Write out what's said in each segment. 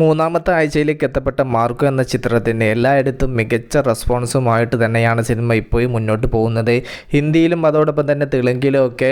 മൂന്നാമത്തെ ആഴ്ചയിലേക്ക് എത്തപ്പെട്ട മാർക്കോ എന്ന ചിത്രത്തിന് എല്ലായിടത്തും മികച്ച റെസ്പോൺസുമായിട്ട് തന്നെയാണ് സിനിമ ഇപ്പോഴും മുന്നോട്ട് പോകുന്നത്. ഹിന്ദിയിലും അതോടൊപ്പം തന്നെ തെലുങ്കിലും ഒക്കെ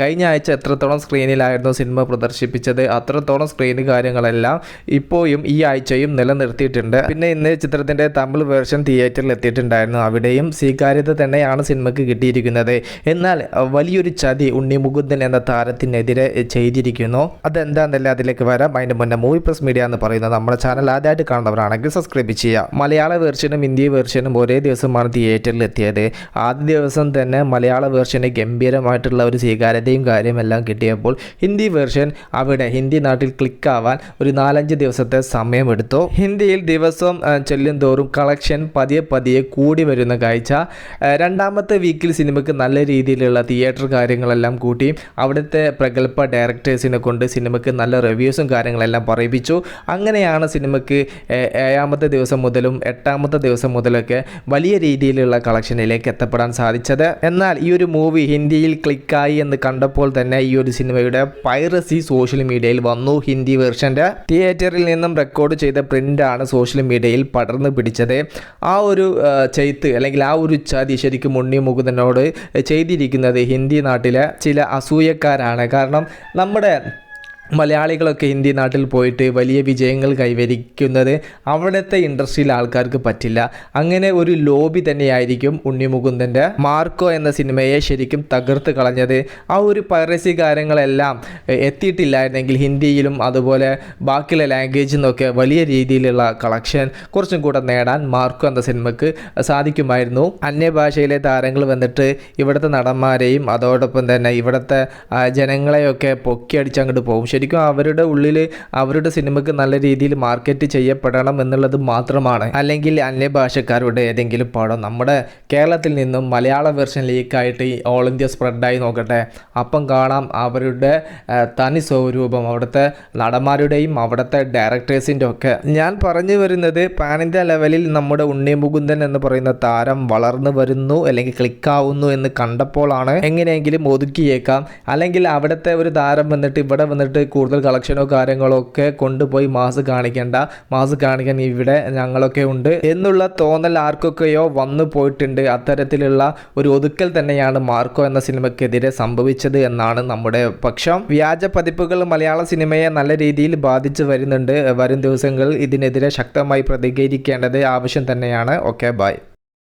കഴിഞ്ഞ ആഴ്ച എത്രത്തോളം സ്ക്രീനിലായിരുന്നു സിനിമ പ്രദർശിപ്പിച്ചത് അത്രത്തോളം സ്ക്രീൻ കാര്യങ്ങളെല്ലാം ഇപ്പോഴും ഈ ആഴ്ചയും നിലനിർത്തിയിട്ടുണ്ട്. പിന്നെ ഇന്ന് ചിത്രത്തിന്റെ തമിഴ് വേർഷൻ തിയേറ്ററിൽ എത്തിയിട്ടുണ്ടായിരുന്നു. അവിടെയും സ്വീകാര്യത തന്നെയാണ് സിനിമയ്ക്ക് കിട്ടിയിരിക്കുന്നത്. എന്നാൽ വലിയൊരു ചതി ഉണ്ണി മുകുന്ദൻ എന്ന താരത്തിനെതിരെ ചെയ്തിരിക്കുന്നു. അതെന്താണെന്നല്ല അതിലേക്ക് വരാം. അതിന്റെ മുന്നേ മൂവി പ്ലസ് മീഡിയ എന്ന് പറയുന്നത് നമ്മുടെ ചാനൽ ആദ്യമായിട്ട് കാണുന്നവരാണെങ്കിൽ സബ്സ്ക്രൈബ് ചെയ്യുക. മലയാള വേർഷനും ഹിന്ദി വേർഷനും ഒരേ ദിവസമാണ് തിയേറ്ററിൽ എത്തിയത്. ആദ്യ ദിവസം തന്നെ മലയാള വേർഷന് ഗംഭീരമായിട്ടുള്ള ഒരു സ്വീകാര്യതയും കാര്യമെല്ലാം കിട്ടിയപ്പോൾ ഹിന്ദി വേർഷൻ അവിടെ ഹിന്ദി നാട്ടിൽ ക്ലിക്ക് ആവാൻ ഒരു നാലഞ്ച് ദിവസത്തെ സമയമെടുത്തു. ഹിന്ദിയിൽ ദിവസം ചെല്ലും തോറും കളക്ഷൻ പതിയെ പതിയെ കൂടി വരുന്ന കാഴ്ച. രണ്ടാമത്തെ വീക്കിൽ സിനിമയ്ക്ക് നല്ല രീതിയിലുള്ള തിയേറ്റർ കാര്യങ്ങളെല്ലാം കൂട്ടി അവിടുത്തെ പ്രഗത്ഭ ഡയറക്ടേഴ്സിനെ കൊണ്ട് സിനിമയ്ക്ക് നല്ല റിവ്യൂസും കാര്യങ്ങളെല്ലാം പറയിപ്പിച്ചു. അങ്ങനെയാണ് സിനിമയ്ക്ക് ഏഴാമത്തെ ദിവസം മുതലും എട്ടാമത്തെ ദിവസം മുതലൊക്കെ വലിയ രീതിയിലുള്ള കളക്ഷനിലേക്ക് എത്തപ്പെടാൻ സാധിച്ചത്? എന്നാൽ ഈ ഒരു മൂവി ഹിന്ദിയിൽ ക്ലിക്കായി എന്ന് കണ്ടപ്പോൾ തന്നെ ഈ ഒരു സിനിമയുടെ പൈറസി സോഷ്യൽ മീഡിയയിൽ വന്നു. ഹിന്ദി വേർഷന്റെ തിയേറ്ററിൽ നിന്നും റെക്കോർഡ് ചെയ്ത പ്രിന്റാണ് സോഷ്യൽ മീഡിയയിൽ പടർന്നു പിടിച്ചത്. ആ ഒരു ചെയ്ത്ത് അല്ലെങ്കിൽ ആ ഒരു ചതി ശരിക്കും ഉണ്ണി മുകുന്ദനോട് ചെയ്തിരിക്കുന്നത് ഹിന്ദി നാട്ടിലെ ചില അസൂയക്കാരാണ്. കാരണം നമ്മുടെ മലയാളികളൊക്കെ ഹിന്ദി നാട്ടിൽ പോയിട്ട് വലിയ വിജയങ്ങൾ കൈവരിക്കുന്നത് അവിടുത്തെ ഇൻഡസ്ട്രിയിലെ ആൾക്കാർക്ക് പറ്റില്ല. അങ്ങനെ ഒരു ലോബി തന്നെയായിരിക്കും ഉണ്ണിമുകുന്ദന്റെ മാർക്കോ എന്ന സിനിമയെ ശരിക്കും തകർത്ത് കളഞ്ഞത്. ആ ഒരു പൈറസി കാര്യങ്ങളെല്ലാം എത്തിയിട്ടില്ലായിരുന്നെങ്കിൽ ഹിന്ദിയിലും അതുപോലെ ബാക്കിയുള്ള ലാംഗ്വേജിൽ നിന്നൊക്കെ വലിയ രീതിയിലുള്ള കളക്ഷൻ കുറച്ചും കൂടെ നേടാൻ മാർക്കോ എന്ന സിനിമക്ക് സാധിക്കുമായിരുന്നു. അന്യഭാഷയിലെ താരങ്ങൾ വന്നിട്ട് ഇവിടുത്തെ നടന്മാരെയും അതോടൊപ്പം തന്നെ ഇവിടുത്തെ ജനങ്ങളെയൊക്കെ പൊക്കി അടിച്ചങ്ങോട്ട് പോകും. ശരിക്കും അവരുടെ ഉള്ളിൽ അവരുടെ സിനിമയ്ക്ക് നല്ല രീതിയിൽ മാർക്കറ്റ് ചെയ്യപ്പെടണം എന്നുള്ളത് മാത്രമാണ്. അല്ലെങ്കിൽ അന്യഭാഷക്കാരുടെ ഏതെങ്കിലും പടം നമ്മുടെ കേരളത്തിൽ നിന്നും മലയാള വെർഷൻ ലീക്കായിട്ട് ഈ ഓൾ ഇന്ത്യ സ്പ്രെഡായി നോക്കട്ടെ. അപ്പം കാണാം അവരുടെ തനി സ്വരൂപം അവിടുത്തെ നടന്മാരുടെയും അവിടുത്തെ ഡയറക്ടേഴ്സിന്റെ ഒക്കെ. ഞാൻ പറഞ്ഞു വരുന്നത് പാൻ ഇന്ത്യ ലെവലിൽ നമ്മുടെ ഉണ്ണി മുകുന്ദൻ എന്ന് പറയുന്ന താരം വളർന്നു വരുന്നു അല്ലെങ്കിൽ ക്ലിക്കാവുന്നു എന്ന് കണ്ടപ്പോഴാണ് എങ്ങനെയെങ്കിലും ഒതുക്കിയേക്കാം. അല്ലെങ്കിൽ അവിടുത്തെ ഒരു താരം വന്നിട്ട് ഇവിടെ വന്നിട്ട് കൂടുതൽ കളക്ഷനോ കാര്യങ്ങളോ ഒക്കെ കൊണ്ടുപോയി മാസ് കാണിക്കേണ്ട. മാസ് കാണിക്കാൻ ഇവിടെ ഞങ്ങളൊക്കെ ഉണ്ട്. എന്നുള്ള തോന്നൽ ആർക്കൊക്കെയോ വന്നു പോയിട്ടുണ്ട്. അത്തരത്തിലുള്ള ഒരു ഒതുക്കൽ തന്നെയാണ് മാർക്കോ എന്ന സിനിമയ്ക്കെതിരെ സംഭവിച്ചത് എന്നാണ് നമ്മുടെ പക്ഷം. വ്യാജ പതിപ്പുകൾ മലയാള സിനിമയെ നല്ല രീതിയിൽ ബാധിച്ചു വരുന്നുണ്ട്. വരും ദിവസങ്ങളിൽ ഇതിനെതിരെ ശക്തമായി പ്രതികരിക്കേണ്ടത് ആവശ്യം തന്നെയാണ്. Okay bye.